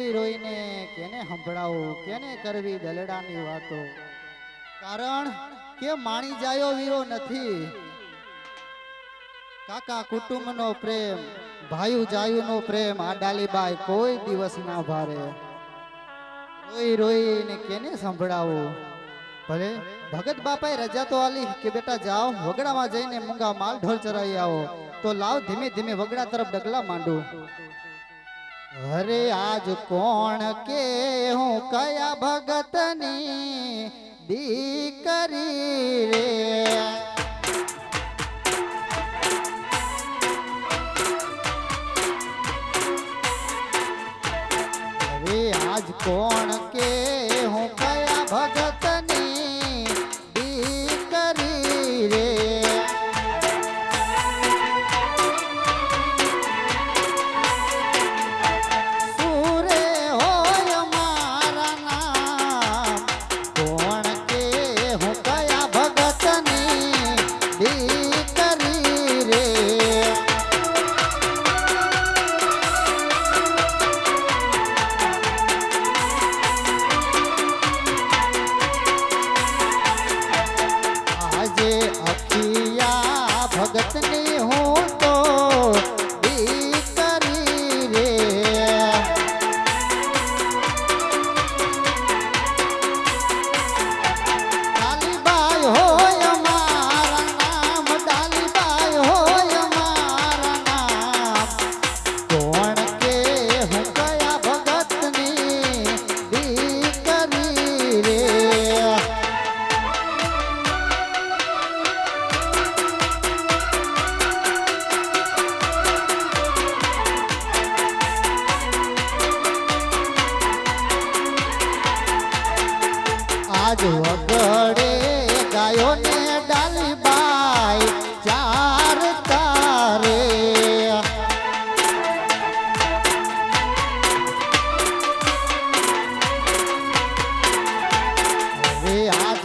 રોઈ રોઈને કેને સંભળાવું, કેને કરવી દલડાની વાતો? કારણ કે માણી જાયો વીરો નથી. કાકા કુટુંબનો પ્રેમ ભાઈઓ જાયુનો પ્રેમ, આ ડાલીબાઈ કોઈ દિવસ ના ભારે. રોઈ રોઈને કેને સંભળાવું? ભલે ભગત બાપાએ રજા તો આલી કે બેટા જાઓ, વગડામાં જઈને મૂંગા માલ ઢોલ ચરાવી આવો. તો લાવ ધીમે ધીમે વગડા તરફ ડગલા માંડું. અરે આજ કોણ કે હું કયા ભગતની દીકરી રે? આજ વગડે ગાયો ને ડાલી બાઈ ચાર તારે. વગડે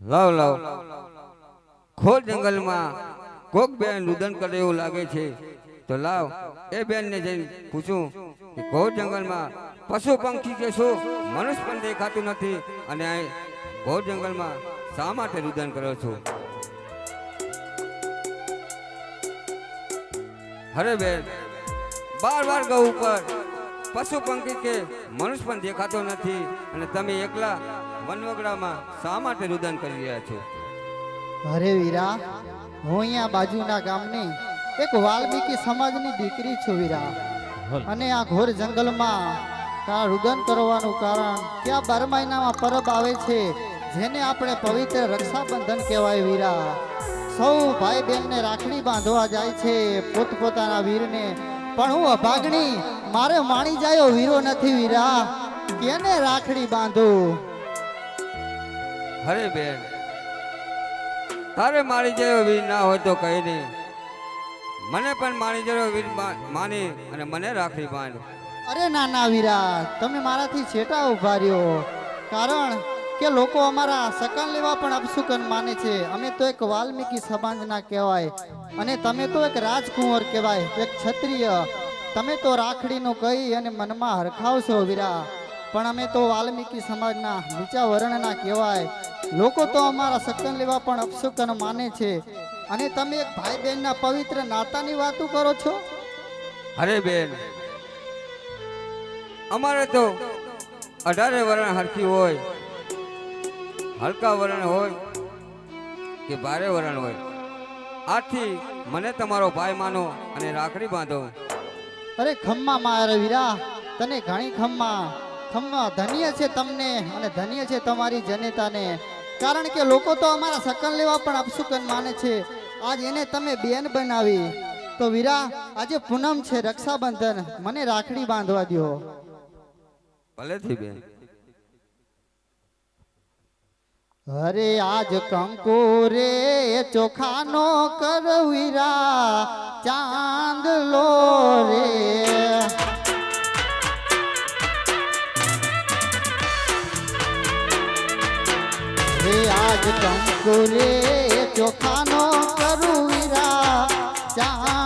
લાવ લાવ. ખો જંગલમાં. કોક બેન રુદન કરે એવું લાગે છે. તો લાવ. એ બેનને જઈને પૂછું કે ઘોર જંગલમાં પશુ પંખી કે શું? મનુષ્ય પણ દેખાતું નથી. અને ઘોર જંગલમાં શા માટે રુદન કરો છો? અરે બેન બાર બાર ગૌ ઉપર. પશુ પંખી કે મનુષ્ય પણ દેખાતો નથી. અને તમે એકલા વનવગડામાં શા માટે રુદન કરી રહ્યા છો? અરે વીરા હું અહીંયા બાજુના ગામની એક વાલ્મીકી સમાજની દીકરી છું વીરા. અને આ ઘોર જંગલમાં રુદન કરવાનું કારણ કે આ બાર મહિનામાં પરબ આવે છે જેને આપણે પવિત્ર રક્ષાબંધન કહેવાય વીરા. સૌ ભાઈ બહેનને રાખડી બાંધવા જાય છે પોતપોતાના વીરને. પણ હું અભાગણી મારે માણી જાયો વીરો નથી વીરા. કેને રાખડી બાંધું? અરે બેન, તારે મારી જેવો વીર ના હોય તો કઈ નહીં. મને પણ મારી જેવો વીર માની અને મને રાખડી બાંધ. અરે ના ના વીરા, તમે મારાથી છેટા ઊભા રહ્યો. કારણ કે લોકો અમારા સકાન લેવા પણ અપશુકન માને છે. અમે તો એક વાલ્મીકી સમાજના કહેવાય. અને તમે તો એક રાજકુંવર કહેવાય, એક ક્ષત્રિય. તમે તો રાખડીનું કહી અને મનમાં હરખાવશો વીરા. પણ અમે તો વાલ્મીકી સમાજના નીચા વર્ણના કહેવાય. લોકો તો અમારા સકન લેવા પણ અપશુકન માને છે. અને તમે એક ભાઈ બહેનના પવિત્ર નાતાની વાતો કરો છો? અરે બેન અમારે તો અઢારે વરણ હરખી હોય હલકા વરણ હોય કે ભારે વરણ હોય. આથી મને તમારો ભાઈ માનો અને રાખડી બાંધો. અરે ખમ્મા મારા વીરા તને ઘણી ખમ્મા. હમ ધન્ય છે તમને અને ધન્ય છે તમારી જનતાને. કારણ કે લોકો તો અમારા સકન લેવા પણ અપસુકન માને છે. આજ એને તમે બેન બનાવી. તો વીરા આજે પૂનમ છે રક્ષાબંધન. મને રાખડી બાંધવા દ્યો. ભલેથી બેન. અરે આજ કંકુ રે ચોખાનો કરવીરા ચાંદલો રે. રે આજ કંકુ રે ચોખાનો કરવીરા ચાંદલો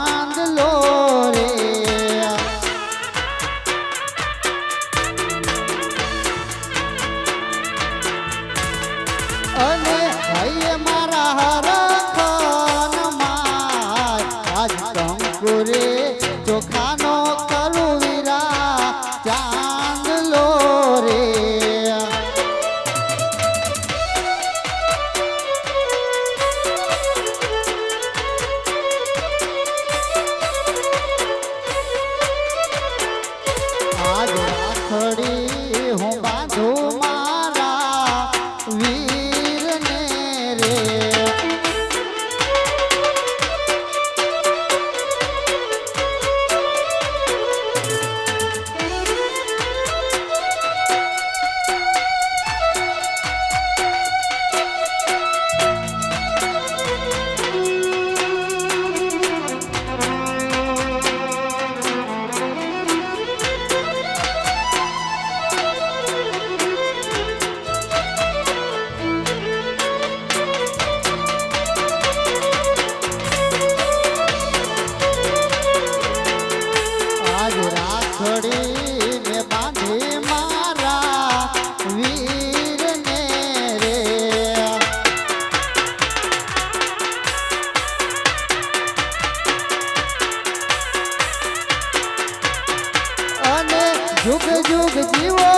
જુગ જુગ જીવો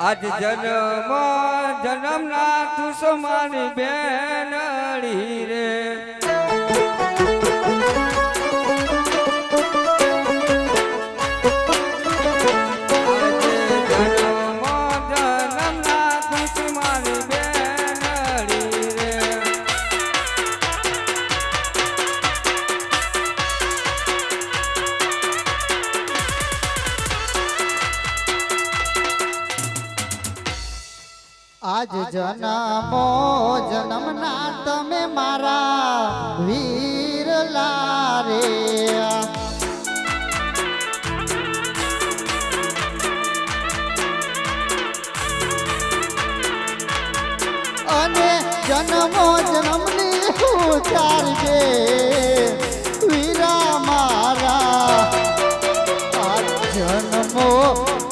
આજ જન્મ જન્મના તું સમારી બેનડી રે. તમે મારા વીર લારે અને જન્મો જન્મની છે વીરા મારા, આ જન્મો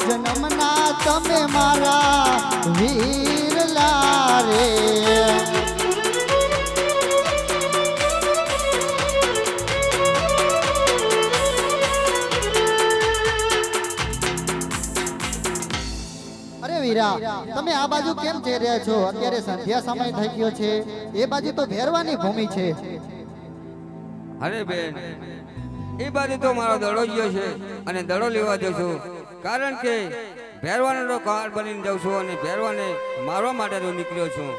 જન્મના તમે મારા વીર વીરા તમે આ બાજુ કેમ જઈ રહ્યા છો? અત્યારે સંધ્યા સમય થઈ ગયો છે. એ બાજુ તો ભેરવાની ભૂમિ છે. અરે બેન એ બાજુ તો મારો દડો ગયો છે અને દડો લેવા જઉં છું કારણ કે ભેરવાનો કાર બનીને જઉં છું અને ભેરવાને મારવા માટે નીકળ્યો છું.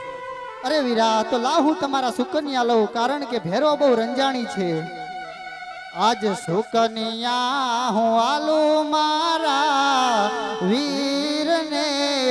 અરે વીરા તો લા હું તમારા સુકન્યા લઉં કારણ કે ભેરવા બહુ રંજાણી છે. આજ સુકન્યા હું આલુ મારા વીરને